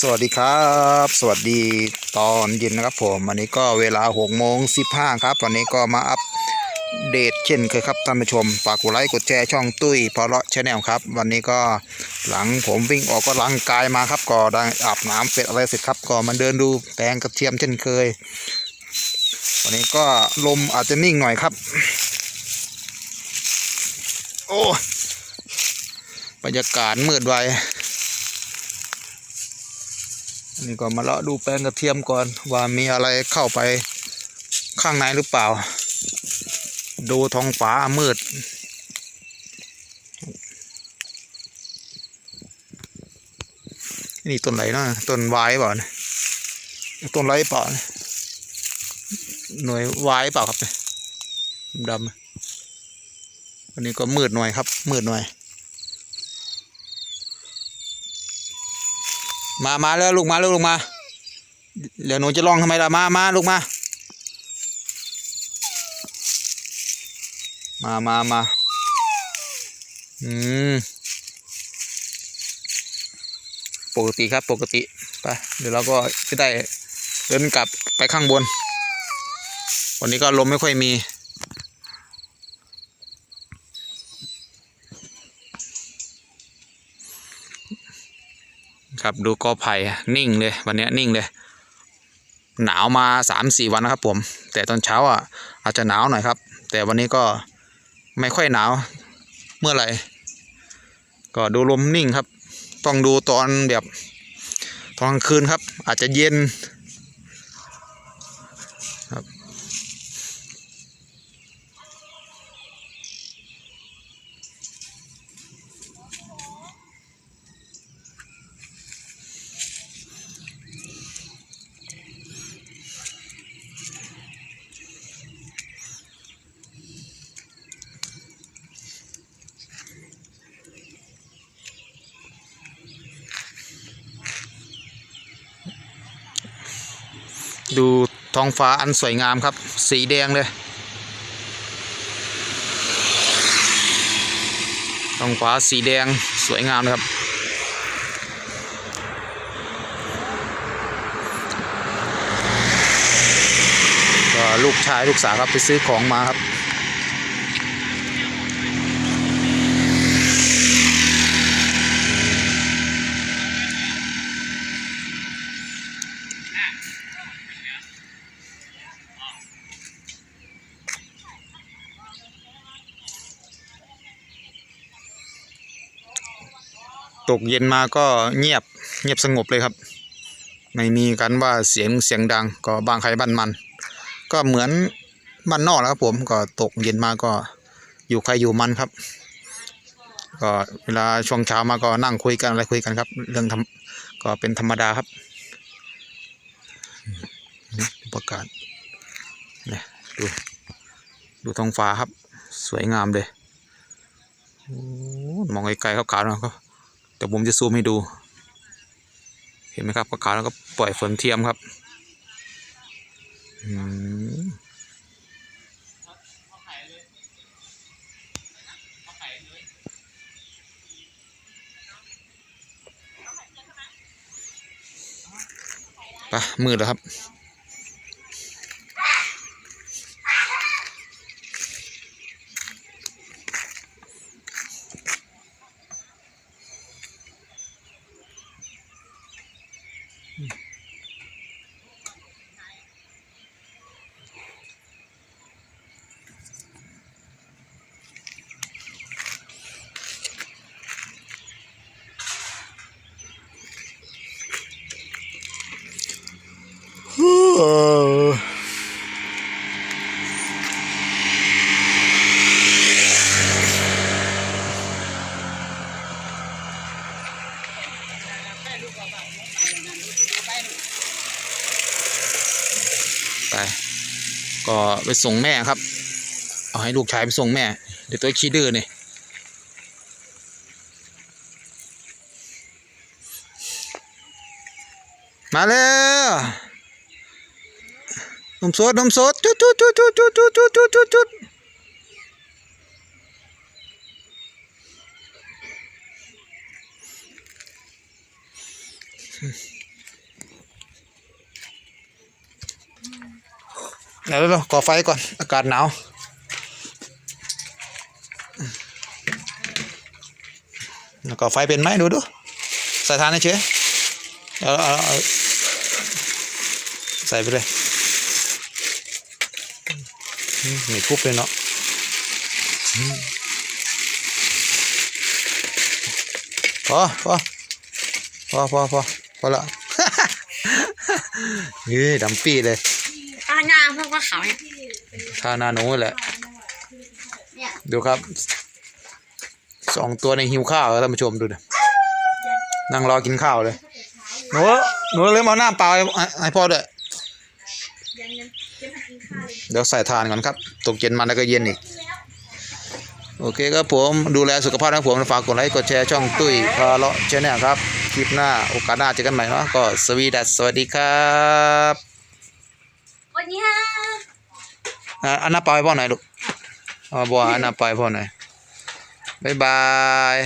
สวัสดีครับ สวัสดีตอนเย็นนะครับผมวันนี้ก็เวลา6โมง15ครับวันนี้ก็มาอัปเดตเช่นเคยครับท่านผู้ชมฝากกดไลค์กดแชร์ช่องตุ้ยพอเลาะชาแนลครับ วันนี้ก็หลังผมวิ่งออกก็ร่างกายมาครับก็ได้อาบน้ำเสร็จอะไรเสร็จครับก็มาเดินดูแปลงกระเทียมเช่นเคย วันนี้ก็ลมอาจจะนิ่งหน่อยครับ โอ้บรรยากาศมืดไว นี่ก็มาเลาะดูแปลงกระเทียมก่อนว่ามีอะไรเข้าไปข้างในหรือเปล่า ดูท้องฟ้ามืด นี่ต้นไหนเนาะต้นไว้เปล่าต้นไรเปล่าหน่วยไว้เปล่าครับดำอันนี้ก็มืดหน่อยครับ มืดหน่อย มามาแล้วลูกมาแล้วลูกมา เดี๋ยวหนูจะลองทำไมล่ะมามาลูกมา มามามาอืมปกติครับปกติไปเดี๋ยวเราก็จะได้เดินกลับไปข้างบน วันนี้ก็ลมไม่ค่อยมี ครับดูกอไผ่นิ่งเลยวันนี้นิ่งเลย หนาวมาสามสี่วันนะครับผม แต่ตอนเช้าอะอาจจะหนาวหน่อยครับ แต่วันนี้ก็ไม่ค่อยหนาวเมื่อไหร่ก็ดูลมนิ่งครับ ต้องดูตอนแบบตอนกลางคืนครับ อาจจะเย็น ดูท้องฟ้าอันสวยงามครับ สีแดงเลยท้องฟ้าสีแดงสวยงามนะครับ ก็ลูกชายลูกสาวครับไปซื้อของมาครับ ตกเย็นมาก็เงียบเงียบสงบเลยครับ ไม่มีกันว่าเสียงเสียงดังก็บางใครบ้านมัน ก็เหมือนบ้านนอกแล้วครับผมก็ตกเย็นมาก็อยู่ใครอยู่มันครับ ก็เวลาช่วงเช้ามาก็นั่งคุยกันอะไรคุยกันครับ เรื่องทำก็เป็นธรรมดาครับนี่ดูประกาศเนี่ยดูดูท้องฟ้าครับ สวยงามเลยโอ้มองไกลๆขาวๆนะครับ เดี๋ยวผมจะซูมให้ดู เห็นไหมครับขาวแล้วก็ปล่อยฝนเทียมครับอืมไปมืดแล้วครับ ไป ก็ไปส่งแม่ครับ เอาให้ลูกชายไปส่งแม่ เดี๋ยวตัวขี้ดื้อนี่มาแล้ว มสดนมสดจุดจุดจุดจุดจุดจุดจุดจุดจุดเดี๋ยวเราก่อไฟก่อน อากาศหนาวก่อไฟเป็นไหมดูดูใส่ยทานเฉยเอาเอาใส่ไปเลย อืมมีทุบเลยเนาะพอพอพอพอพอพอละนี่ดำปีเลยอ่าหน้าพวกว่าเขาเนี่ยทานาน้แหละเนี่ยดูครับ สองตัวในหิวข้าวครับท่านผู้ชมดูดินั่งรอกินข้าวเลย หนูหนูเลยมาเอาน้ำเปล่าให้ให้ให้พ่อด้วย ยังยังจะมากินข้าวเลยเดี๋ยวใส่ทานก่อนครับตกเย็นมาแล้วก็เย็นอีกโอเคครับผมดูแลสุขภาพของผมฝากกดไลค์กดแชร์ช่องตุ้ยพาเลาะชแนลครับ คลิปหน้าโอกาสหน้าเจอกันใหม่เนาะก็สวีดัสสวัสดีครับวันนี้ฮะอะอันน้าเปล่าให้พ่อหน่อยลูกเอาบัวอันน้าเปล่าให้พ่อหน่อยบ๊ายบาย